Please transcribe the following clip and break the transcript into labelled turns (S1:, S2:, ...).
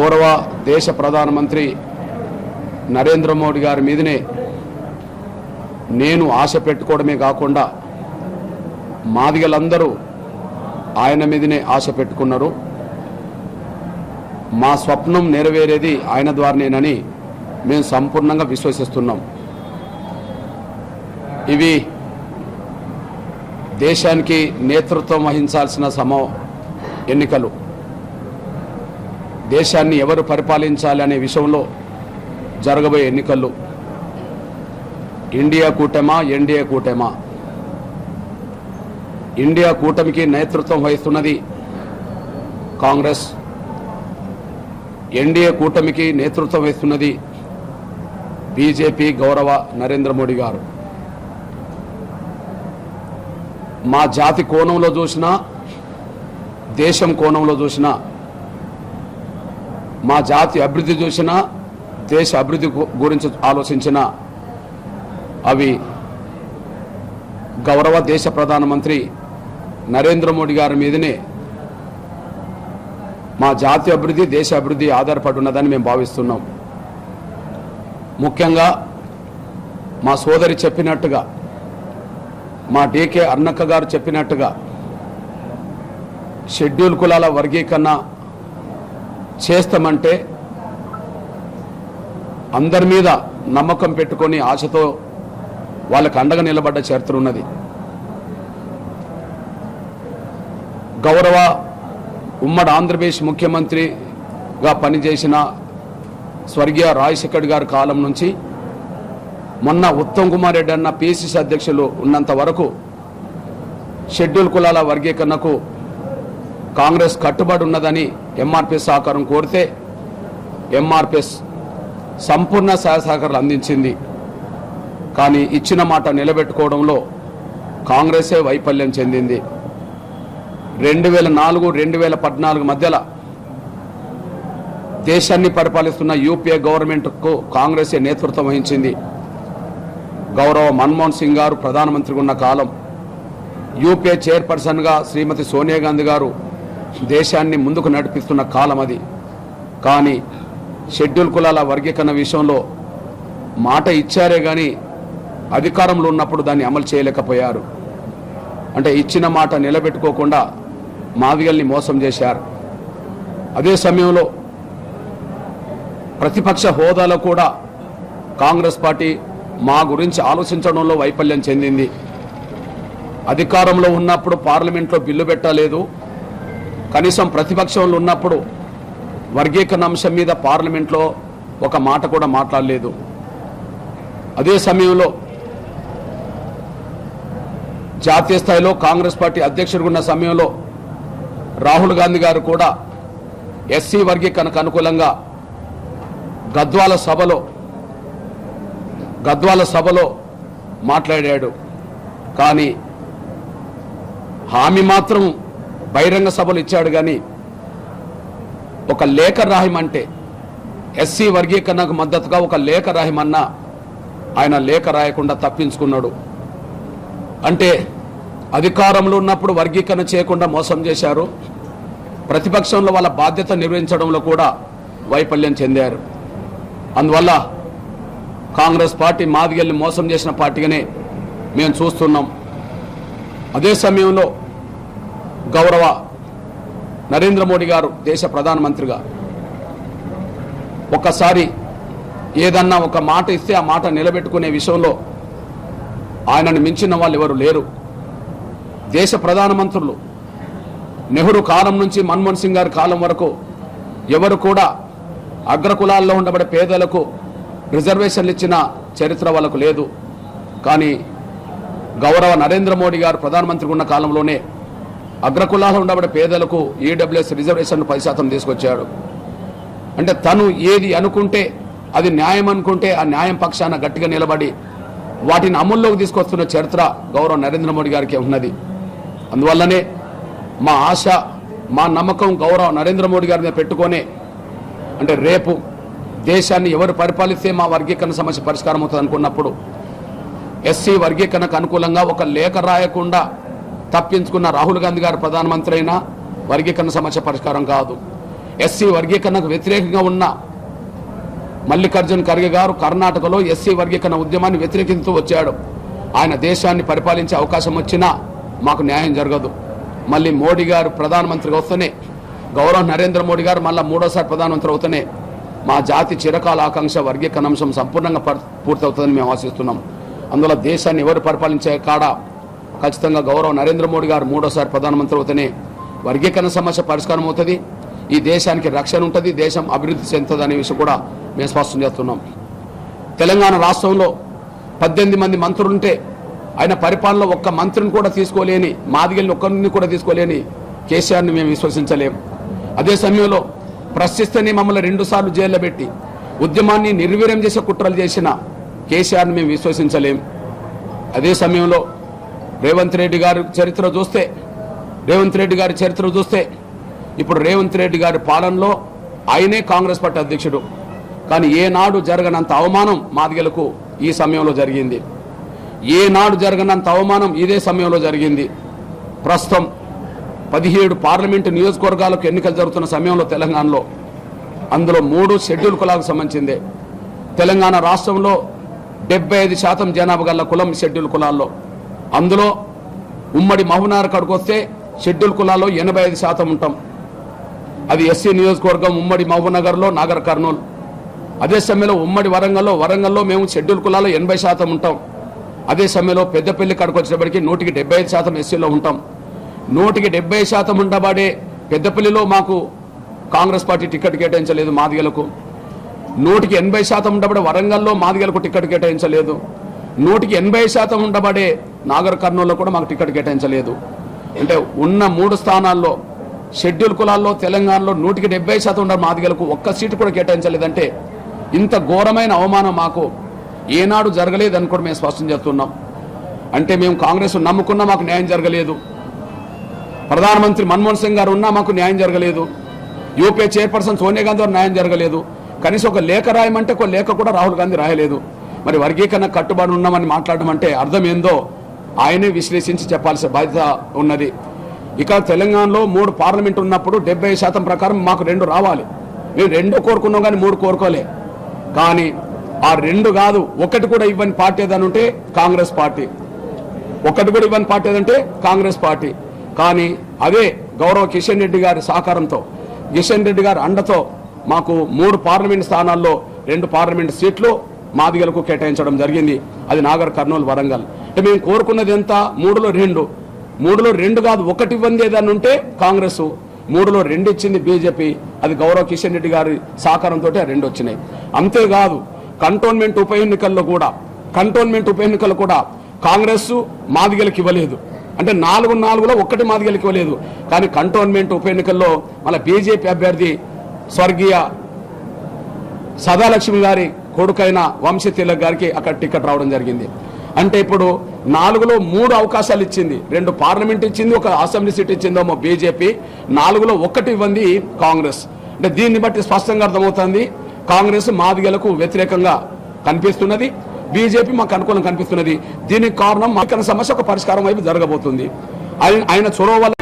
S1: గౌరవ దేశ ప్రధానమంత్రి నరేంద్ర మోడీ గారి మీదనే నేను ఆశ పెట్టుకోవడమే కాకుండా మాదిగలందరూ ఆయన మీదనే ఆశ పెట్టుకున్నారు. మా స్వప్నం నెరవేరేది ఆయన ద్వారానేనని మేము సంపూర్ణంగా విశ్వసిస్తున్నాం. ఇవి దేశానికి నేతృత్వం వహించాల్సిన సమ ఎన్నికలు. దేశాన్ని ఎవరు పరిపాలించాలి అనే విషయంలో జరగబోయే ఎన్నికలు ఇండియా కూటమా ఎన్డీఏ కూటమా? ఇండియా కూటమికి నేతృత్వం వహిస్తున్నది కాంగ్రెస్. ఎన్డీఏ కూటమికి నేతృత్వం వహిస్తున్నది బీజేపీ గౌరవ నరేంద్ర మోడీ గారు. మా జాతి కోణంలో చూసినా దేశం కోణంలో చూసినా మా జాతి అభివృద్ధి చూసినా దేశ అభివృద్ధి గురించి ఆలోచించినా అవి గౌరవ దేశ ప్రధానమంత్రి నరేంద్ర మోడీ గారి మీదనే మా జాతి అభివృద్ధి దేశ అభివృద్ధి ఆధారపడి ఉన్నదని మేము భావిస్తున్నాం. ముఖ్యంగా మా సోదరి చెప్పినట్టుగా మా డీకే అన్నక్క గారు చెప్పినట్టుగా షెడ్యూల్ కులాల వర్గీకరణ చేస్తామంటే అందరి మీద నమ్మకం పెట్టుకొని ఆశతో వాళ్ళకు అండగా నిలబడ్డ చరిత్ర ఉన్నది. గౌరవ ఉమ్మడి ఆంధ్రప్రదేశ్ ముఖ్యమంత్రిగా పనిచేసిన స్వర్గీయ రాజశేఖర్ గారి కాలం నుంచి మొన్న ఉత్తమ్ కుమార్ రెడ్డి అన్న పిసిసి అధ్యక్షులు ఉన్నంత వరకు షెడ్యూల్ కులాల వర్గీకరణకు కాంగ్రెస్ కట్టుబడి ఉన్నదని ఎంఆర్పిఎస్ సహకారం కోరితే ఎంఆర్పిఎస్ సంపూర్ణ సహాయ సహకారాలు అందించింది. కానీ ఇచ్చిన మాట నిలబెట్టుకోవడంలో కాంగ్రెసే వైఫల్యం చెందింది. రెండు వేల నాలుగు రెండు వేల పద్నాలుగు మధ్యలో దేశాన్ని పరిపాలిస్తున్న యూపీఏ గవర్నమెంట్కు కాంగ్రెసే నేతృత్వం వహించింది. గౌరవ మన్మోహన్ సింగ్ గారు ప్రధానమంత్రిగా ఉన్న కాలం యూపీఏ చైర్పర్సన్గా శ్రీమతి సోనియా గాంధీ గారు దేశాన్ని ముందుకు నడిపిస్తున్న కాలం అది. కానీ షెడ్యూల్ కులాల వర్గీకరణ విషయంలో మాట ఇచ్చారే కానీ అధికారంలో ఉన్నప్పుడు దాన్ని అమలు చేయలేకపోయారు. అంటే ఇచ్చిన మాట నిలబెట్టుకోకుండా మావిగల్ని మోసం చేశారు. అదే సమయంలో ప్రతిపక్ష హోదాలో కూడా కాంగ్రెస్ పార్టీ మా గురించి ఆలోచించడంలో వైఫల్యం చెందింది. అధికారంలో ఉన్నప్పుడు పార్లమెంట్లో బిల్లు పెట్టలేదు. కనీసం ప్రతిపక్షంలో ఉన్నప్పుడు వర్గీకరణ అంశం మీద పార్లమెంట్లో ఒక మాట కూడా మాట్లాడలేదు. అదే సమయంలో జాతీయ స్థాయిలో కాంగ్రెస్ పార్టీ అధ్యక్షుడు ఉన్న సమయంలో రాహుల్ గాంధీ గారు కూడా ఎస్సీ వర్గీకరణకు అనుకూలంగా గద్వాల సభలో గద్వాల సభలో మాట్లాడాడు. కానీ హామీ మాత్రం బహిరంగ సభలు ఇచ్చాడు కానీ ఒక లేఖ రాహిమంటే ఎస్సీ వర్గీకరణకు మద్దతుగా ఒక లేఖ రాహిమన్నా ఆయన లేఖ రాయకుండా తప్పించుకున్నాడు. అంటే అధికారంలో ఉన్నప్పుడు వర్గీకరణ చేయకుండా మోసం చేశారు. ప్రతిపక్షంలో వాళ్ళ బాధ్యత నిర్వహించడంలో కూడా వైఫల్యం చెందారు. అందువల్ల కాంగ్రెస్ పార్టీ మాదిగల్ని మోసం చేసిన పార్టీగానే మేము చూస్తున్నాం. అదే సమయంలో గౌరవ నరేంద్ర మోడీ గారు దేశ ప్రధానమంత్రిగా ఒక్కసారి ఏదన్నా ఒక మాట ఇస్తే ఆ మాట నిలబెట్టుకునే విషయంలో ఆయనను మించిన వాళ్ళు ఎవరు లేరు. దేశ ప్రధానమంత్రులు నెహ్రూ కాలం నుంచి మన్మోహన్ సింగ్ గారి కాలం వరకు ఎవరు కూడా అగ్రకులాల్లో ఉండబడే పేదలకు రిజర్వేషన్లు ఇచ్చిన చరిత్ర వాళ్ళకు లేదు. కానీ గౌరవ నరేంద్ర మోడీ గారు ప్రధానమంత్రిగా ఉన్న కాలంలోనే అగ్రకులాల్లో ఉండబడే పేదలకు ఈడబ్ల్యూఎస్ రిజర్వేషన్ పది శాతం తీసుకొచ్చాడు. అంటే తను ఏది అనుకుంటే అది న్యాయం అనుకుంటే ఆ న్యాయం పక్షాన గట్టిగా నిలబడి వాటిని అమల్లోకి తీసుకొస్తున్న చరిత్ర గౌరవ నరేంద్ర మోడీ గారికి ఉన్నది. అందువల్లనే మా ఆశ మా నమ్మకం గౌరవ నరేంద్ర మోడీ గారి మీద పెట్టుకొనే అంటే రేపు దేశాన్ని ఎవరు పరిపాలిస్తే మా వర్గీకరణ సమస్య పరిష్కారం అవుతుంది అనుకున్నప్పుడు ఎస్సీ వర్గీకరణకు అనుకూలంగా ఒక లేఖ రాయకుండా తప్పించుకున్న రాహుల్ గాంధీ గారు ప్రధానమంత్రి అయినా వర్గీకరణ సమస్య పరిష్కారం కాదు. ఎస్సీ వర్గీకరణకు వ్యతిరేకంగా ఉన్న మల్లికార్జున్ ఖర్గే గారు కర్ణాటకలో ఎస్సీ వర్గీకరణ ఉద్యమాన్ని వ్యతిరేకిస్తూ వచ్చాడు. ఆయన దేశాన్ని పరిపాలించే అవకాశం వచ్చినా మాకు న్యాయం జరగదు. మళ్ళీ మోడీ గారు ప్రధానమంత్రిగా వస్తేనే గౌరవ నరేంద్ర మోడీ గారు మళ్ళీ మూడోసారి ప్రధానమంత్రి అవుతూనే మా జాతి చిరకాల ఆకాంక్ష వర్గీకరణ అంశం సంపూర్ణంగా పూర్తవుతుందని మేము ఆశిస్తున్నాం. అందులో దేశాన్ని ఎవరు పరిపాలించే కాడ ఖచ్చితంగా గౌరవ నరేంద్ర మోడీ గారు మూడోసారి ప్రధానమంత్రి అవుతూనే వర్గీకరణ సమస్య పరిష్కారం అవుతుంది. ఈ దేశానికి రక్షణ ఉంటుంది దేశం అభివృద్ధి చెందుతుంది అనే విషయం కూడా మేము స్పష్టం చేస్తున్నాం. తెలంగాణ రాష్ట్రంలో పద్దెనిమిది మంది మంత్రులుంటే ఆయన పరిపాలనలో ఒక్క మంత్రిని కూడా తీసుకోలేని మాదిగల్ని ఒక్కరిని కూడా తీసుకోలేని కేసీఆర్ని మేము విశ్వసించలేం. అదే సమయంలో ప్రశ్నిస్తేనే మమ్మల్ని రెండుసార్లు జైల్లో పెట్టి ఉద్యమాన్ని నిర్వీర్యం చేసే కుట్రలు చేసిన కేసీఆర్ని మేము విశ్వసించలేం. అదే సమయంలో రేవంత్ రెడ్డి గారి చరిత్ర చూస్తే రేవంత్ రెడ్డి గారి చరిత్ర చూస్తే ఇప్పుడు రేవంత్ రెడ్డి గారి పాలనలో ఆయనే కాంగ్రెస్ పార్టీ అధ్యక్షుడు. కానీ ఏనాడు జరగనంత అవమానం మాదిగలకు ఈ సమయంలో జరిగింది. ఏనాడు జరగనంత అవమానం ఇదే సమయంలో జరిగింది. ప్రస్తుతం పదిహేడు పార్లమెంటు నియోజకవర్గాలకు ఎన్నికలు జరుగుతున్న సమయంలో తెలంగాణలో అందులో మూడు షెడ్యూల్ కులాలకు సంబంధించిందే. తెలంగాణ రాష్ట్రంలో డెబ్బై ఐదు శాతం జనాభా గల కులం షెడ్యూల్ కులాల్లో అందులో ఉమ్మడి మహబూబ్నగర్ కాడికి వస్తే షెడ్యూల్ కులాల్లో ఎనభై ఐదు శాతం ఉంటాం. అది ఎస్సీ నియోజకవర్గం ఉమ్మడి మహబూబ్నగర్లో నాగర్ కర్నూలు. అదే సమయంలో ఉమ్మడి వరంగల్లో వరంగల్లో మేము షెడ్యూల్ కులాల్లో ఎనభై శాతం ఉంటాం. అదే సమయంలో పెద్దపల్లి కాడికి వచ్చేటప్పటికి నూటికి డెబ్బై ఐదు శాతం ఎస్సీలో ఉంటాం. నూటికి డెబ్బై శాతం ఉండబడే పెద్దపల్లిలో మాకు కాంగ్రెస్ పార్టీ టికెట్ కేటాయించలేదు మాదిగలకు. నూటికి ఎనభై శాతం ఉండబడే వరంగల్లో మాదిగలకు టికెట్ కేటాయించలేదు. నూటికి ఎనభై శాతం ఉండబడే నాగర్ కర్నూల్లో కూడా మాకు టికెట్ కేటాయించలేదు. అంటే ఉన్న మూడు స్థానాల్లో షెడ్యూల్ కులాల్లో తెలంగాణలో నూటికి డెబ్బై శాతం ఉన్న మాదిగలకు ఒక్క సీటు కూడా కేటాయించలేదంటే ఇంత ఘోరమైన అవమానం మాకు ఏనాడు జరగలేదని కూడా మేము స్పష్టం చేస్తున్నాం. అంటే మేము కాంగ్రెస్ నమ్ముకున్నా మాకు న్యాయం జరగలేదు. ప్రధానమంత్రి మన్మోహన్ సింగ్ గారు ఉన్నా మాకు న్యాయం జరగలేదు. యూపీఏ చైర్పర్సన్ సోనియా గాంధీ గారు న్యాయం జరగలేదు. కనీసం ఒక లేఖ రాయమంటే ఒక లేఖ కూడా రాహుల్ గాంధీ రాయలేదు. మరి వర్గీకరణ కట్టుబడి ఉన్నామని మాట్లాడడం అంటే అర్థం ఏందో ఆయనే విశ్లేషించి చెప్పాల్సిన బాధ్యత ఉన్నది. ఇక తెలంగాణలో మూడు పార్లమెంట్ ఉన్నప్పుడు డెబ్బై శాతం ప్రకారం మాకు రెండు రావాలి. మేము రెండు కోరుకున్నాం కానీ మూడు కోరుకోలే. కానీ ఆ రెండు కాదు ఒకటి కూడా ఇవ్వని పార్టీ ఏదని ఉంటే కాంగ్రెస్ పార్టీ. ఒకటి కూడా ఇవ్వని పార్టీ ఏదంటే కాంగ్రెస్ పార్టీ. కానీ అదే గౌరవ కిషన్ రెడ్డి గారి సహకారంతో కిషన్ రెడ్డి గారి అండతో మాకు మూడు పార్లమెంట్ స్థానాల్లో రెండు పార్లమెంట్ సీట్లు మాదిగలకు కేటాయించడం జరిగింది. అది నాగర్ కర్నూలు వరంగల్. అంటే మేము కోరుకున్నది ఎంత? మూడులో రెండు. మూడులో రెండు కాదు ఒకటి ఇవ్వంది ఏదైనా ఉంటే కాంగ్రెస్. మూడులో రెండు ఇచ్చింది బీజేపీ. అది గౌరవ కిషన్ రెడ్డి గారి సహకారంతో ఆ రెండు వచ్చినాయి. అంతేకాదు కంటోన్మెంట్ ఉప ఎన్నికల్లో కూడా కంటోన్మెంట్ ఉప ఎన్నికల్లో కూడా కాంగ్రెస్ మాదిగలకు ఇవ్వలేదు. అంటే నాలుగు నాలుగులో ఒక్కటి మాదిగలకు ఇవ్వలేదు. కానీ కంటోన్మెంట్ ఉప ఎన్నికల్లో మన బీజేపీ అభ్యర్థి స్వర్గీయ సదాలక్ష్మి గారి కొడుకైన వంశీ తిలక్ గారికి అక్కడ టికెట్ రావడం జరిగింది. అంటే ఇప్పుడు నాలుగులో మూడు అవకాశాలు ఇచ్చింది. రెండు పార్లమెంట్ ఇచ్చింది ఒక అసెంబ్లీ సీట్ ఇచ్చిందేమో బీజేపీ. నాలుగులో ఒక్కటి ఇవ్వంది కాంగ్రెస్. అంటే దీన్ని బట్టి స్పష్టంగా అర్థమవుతుంది కాంగ్రెస్ మాదిగలకు వ్యతిరేకంగా కనిపిస్తున్నది బీజేపీ మాకు అనుకూలం కనిపిస్తున్నది. దీనికి కారణం మాకు సమస్య ఒక పరిష్కారం వైపు జరగబోతుంది. ఆయన ఆయన చొరవ